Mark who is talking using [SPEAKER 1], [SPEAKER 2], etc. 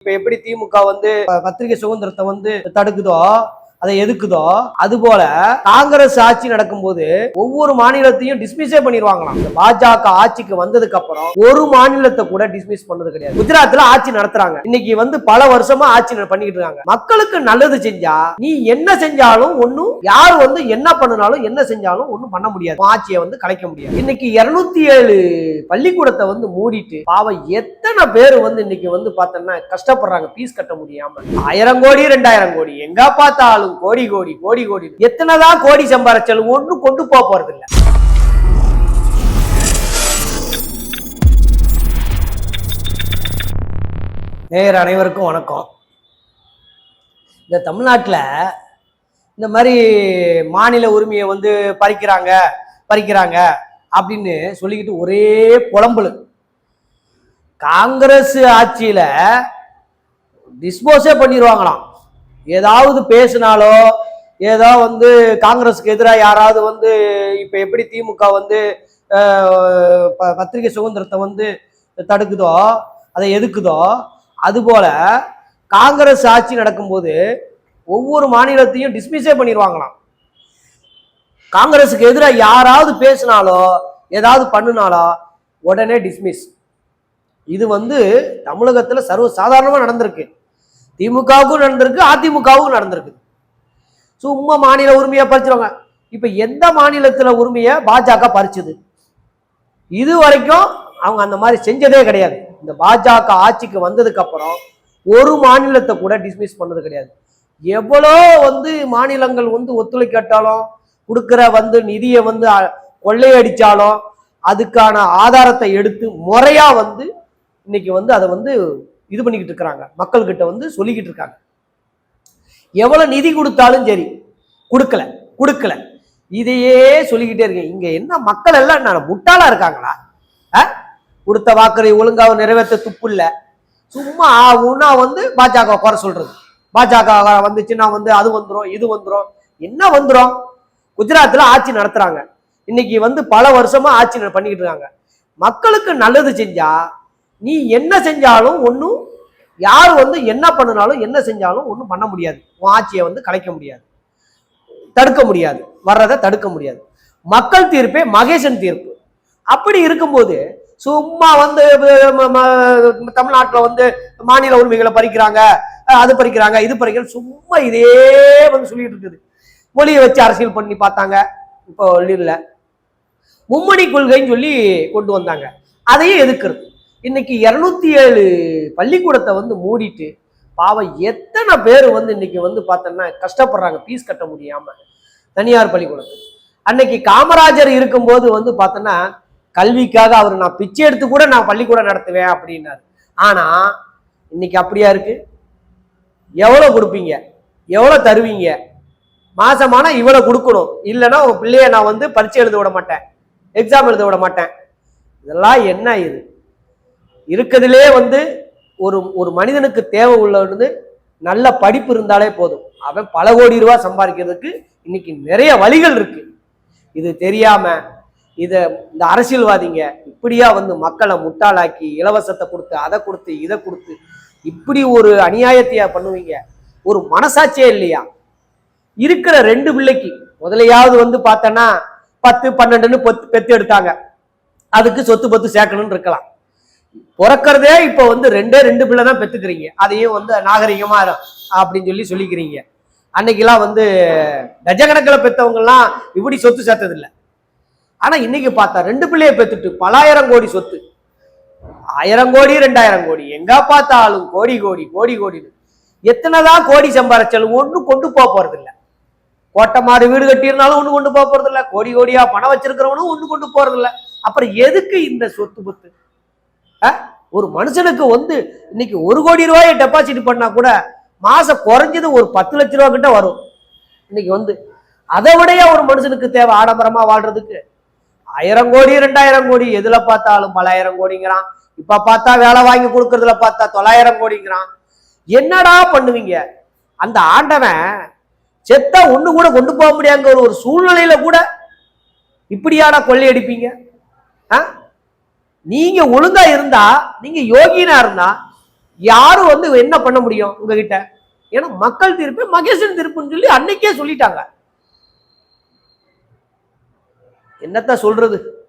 [SPEAKER 1] இப்ப எப்படி திமுக வந்து பத்திரிகை சுதந்திரத்தை வந்து தடுக்குதோ அதை எதுக்குதோ அது போல காங்கிரஸ் ஆட்சி நடக்கும்போது ஒவ்வொரு மாநிலத்தையும் டிஸ்மிஸே பண்ணிடுவாங்களாம் பாஜக ஆட்சிக்கு வந்ததுக்கு அப்புறம் ஒரு மாநிலத்தை கூட டிஸ்மிஸ் பண்ணது கிடையாது. குஜராத்ல ஆட்சி நடத்துறாங்க. இன்னைக்கு வந்து பல வருஷமா ஆட்சி பண்ணிக்கிட்டு இருக்காங்க. மக்களுக்கு நல்லது செஞ்சா நீ என்ன செஞ்சாலும் ஒண்ணும் யார் வந்து என்ன பண்ணினாலும் என்ன செஞ்சாலும் ஒண்ணும் பண்ண முடியாது. ஆட்சியை வந்து கலைக்க முடியாது. இன்னைக்கு இருநூத்தி ஏழு பள்ளிக்கூடத்தை வந்து மூடிட்டு பாவம் எத்தனை பேர் வந்து இன்னைக்கு வந்து பார்த்தோம்னா கஷ்டப்படுறாங்க ஃபீஸ் கட்ட முடியாம. ஆயிரம் கோடி ரெண்டாயிரம் கோடி எங்க பார்த்தாலும் கோடி கோடி கோடி கோடி. எத்தனைதான் கோடி சம்பாரிச்சாலும் ஒன்றும் கொண்டு போக போறது இல்லை நேயர் அனைவருக்கும் வணக்கம். இந்த தமிழ்நாட்டுல இந்த மாதிரி மாநில உரிமையை வந்து பறிக்கிறாங்க பறிக்கிறாங்க அப்படின்னு சொல்லிக்கிட்டு ஒரே புலம்புல. காங்கிரஸ் ஆட்சியில டிஸ்போஸே பண்ணிடுவாங்களாம் ஏதாவது பேசினாலோ ஏதோ வந்து காங்கிரஸுக்கு எதிராக யாராவது வந்து இப்போ எப்படி திமுக வந்து ப- பத்திரிகை சுதந்திரத்தை வந்து தடுக்குதோ அதை எதுக்குதோ அதுபோல காங்கிரஸ் ஆட்சி நடக்கும்போது ஒவ்வொரு மாநிலத்தையும் டிஸ்மிஸே பண்ணிடுவாங்களாம். காங்கிரஸுக்கு எதிராக யாராவது பேசினாலோ ஏதாவது பண்ணினாலோ உடனே டிஸ்மிஸ் இது வந்து தமிழகத்தில் சர்வ சாதாரணமாக நடந்திருக்கு. திமுகவுக்கும் நடந்திருக்கு அதிமுகவுக்கும் நடந்திருக்கு. சும்மா மாநில உரிமையை பறிச்சிருவாங்க. இப்ப எந்த மாநிலத்தில் உரிமையை பாஜக பறிச்சுது? இது வரைக்கும் அவங்க அந்த மாதிரி செஞ்சதே கிடையாது. இந்த பாஜக ஆட்சிக்கு வந்ததுக்கு அப்புறம் ஒரு மாநிலத்தை கூட டிஸ்மிஸ் பண்ணது கிடையாது. எவ்வளோ வந்து மாநிலங்கள் வந்து ஒத்துழைக்காட்டாலும் கொடுக்குற வந்து நிதியை வந்து கொள்ளையடித்தாலும் அதுக்கான ஆதாரத்தை எடுத்து முறையாக வந்து இன்னைக்கு வந்து அதை வந்து இது பண்ணிக்கிட்டு இருக்கிறாங்க. மக்கள்கிட்ட வந்து சொல்லிக்கிட்டு இருக்காங்க. எவ்வளோ நிதி கொடுத்தாலும் சரி கொடுக்கல கொடுக்கல. இதையே சொல்லிக்கிட்டே இருக்கேன். இங்கே என்ன மக்கள் எல்லாம் என்ன முட்டாளாக இருக்காங்களா? ஆ? கொடுத்த வாக்குறை ஒழுங்காக நிறைவேற்ற துப்பு இல்லை. சும்மா ஆகும்னா வந்து பாஜக குறை சொல்றது. பாஜக வந்துச்சுன்னா வந்து அது வந்துடும் இது வந்துடும் என்ன வந்துடும் குஜராத்தில் ஆட்சி நடத்துறாங்க. இன்னைக்கு வந்து பல வருஷமா ஆட்சி நட- பண்ணிக்கிட்டு இருக்காங்க. மக்களுக்கு நல்லது செஞ்சா நீ என்ன செஞ்சாலும் ஒன்றும் யார் வந்து என்ன பண்ணினாலும் என்ன செஞ்சாலும் ஒன்றும் பண்ண முடியாது. உன் ஆட்சியை வந்து கலைக்க முடியாது. தடுக்க முடியாது. வர்றதை தடுக்க முடியாது. மக்கள் தீர்ப்பே மகேசன் தீர்ப்பு. அப்படி இருக்கும்போது சும்மா வந்து தமிழ்நாட்டில் வந்து மாநில உரிமைகளை பறிக்கிறாங்க அது பறிக்கிறாங்க இது பறிக்கிறாங்க சும்மா இதே வந்து சொல்லிட்டு இருக்குது. மொழியை வச்சு அரசியல் பண்ணி பார்த்தாங்க. இப்போ இல்லை. மும்மணி கொள்கைன்னு சொல்லி கொண்டு வந்தாங்க. அதையும் எதுக்குறது இன்னைக்கு இரநூத்தி ஏழு பள்ளிக்கூடத்தை வந்து மூடிட்டு பாவம் எத்தனை பேர் வந்து இன்னைக்கு வந்து பார்த்தோன்னா கஷ்டப்படுறாங்க ஃபீஸ் கட்ட முடியாம தனியார் பள்ளிக்கூடத்தில் அன்னைக்கு காமராஜர் இருக்கும்போது வந்து பார்த்தோன்னா கல்விக்காக அவர் நான் பிச்சை எடுத்து கூட நான் பள்ளிக்கூடம் நடத்துவேன் அப்படின்னாரு. ஆனா இன்னைக்கு அப்படியா இருக்கு? எவ்வளோ கொடுப்பீங்க? எவ்வளோ தருவீங்க? மாசமான இவ்வளோ கொடுக்கணும். இல்லைன்னா உங்க பிள்ளைய நான் வந்து பரீட்சை எழுத விட மாட்டேன் எக்ஸாம் எழுத விட மாட்டேன். இதெல்லாம் என்ன இது? இருக்கிறதுலே வந்து ஒரு ஒரு மனிதனுக்கு தேவை உள்ளது நல்ல படிப்பு இருந்தாலே போதும். அவன் பல கோடி ரூபா சம்பாதிக்கிறதுக்கு இன்னைக்கு நிறைய வழிகள் இருக்கு. இது தெரியாம இதை இந்த அரசியல்வாதிங்க இப்படியா வந்து மக்களை முட்டாளாக்கி இலவசத்தை கொடுத்து அதை கொடுத்து இதை கொடுத்து இப்படி ஒரு அநியாயத்தையா பண்ணுவீங்க? ஒரு மனசாட்சியே இல்லையா? இருக்கிற ரெண்டு பிள்ளைக்கு முதலையாவது வந்து பார்த்தோன்னா பத்து பன்னெண்டுன்னு பொத்து பெத்து எடுத்தாங்க. அதுக்கு சொத்து பத்து சேர்க்கணும்னு இருக்கலாம். பிறக்கிறதே இப்போ வந்து ரெண்டே ரெண்டு பிள்ளை தான் பெற்றுக்கிறீங்க அதையும் வந்து நாகரிகமாக அப்படின்னு சொல்லி சொல்லிக்கிறீங்க. அன்னைக்கெல்லாம் வந்து கஜகணக்கில் பெத்தவங்கலாம் இப்படி சொத்து சேர்த்ததில்லை. இல்ல ஆனா இன்னைக்கு பார்த்தா ரெண்டு பிள்ளைய பெத்துட்டு பலாயிரம் கோடி சொத்து. ஆயிரம் கோடி ரெண்டாயிரம் கோடி. எங்க பார்த்தாலும் கோடி கோடி கோடி கோடி எத்தனைதான் கோடி சம்பாரிச்சாலும் ஒண்ணும் கொண்டு போக போறது கோட்டை மாடு வீடு கட்டியிருந்தாலும் ஒன்றும் கொண்டு போக கோடி கோடியா பணம் வச்சிருக்கிறவனும் ஒண்ணு கொண்டு போகிறதில்ல அப்புறம் எதுக்கு இந்த சொத்து புத்து? ஒரு மனுஷனுக்கு வந்து இன்னைக்கு ஒரு கோடி ரூபாயை டெபாசிட் பண்ணா கூட மாசம் குறைஞ்சது ஒரு பத்து லட்ச ரூபா கிட்ட வரும். இன்னைக்கு வந்து அதை விடைய ஒரு மனுஷனுக்கு தேவை ஆடம்பரமா வாழ்றதுக்கு? ஆயிரம் கோடி ரெண்டாயிரம் கோடி எதுல பார்த்தாலும் பலாயிரம் கோடிங்கிறான். இப்ப பார்த்தா வேலை வாங்கி கொடுக்கறதுல பார்த்தா தொள்ளாயிரம் கோடிங்கிறான். என்னடா பண்ணுவீங்க? அந்த ஆண்டவன் செத்தா ஒண்ணு கூட கொண்டு போக முடியாங்கிற ஒரு சூழ்நிலையில கூட இப்படியாடா கொள்ளையடிப்பீங்க? ஆ? நீங்க ஒழுங்கா இருந்தா நீங்க யோகினா இருந்தா யாரும் வந்து என்ன பண்ண முடியும் உங்ககிட்ட? ஏன்னா மக்கள் தீர்ப்பு மகேசன் தீர்ப்புன்னு சொல்லி அன்னைக்கே சொல்லிட்டாங்க. என்னத்த சொல்றது?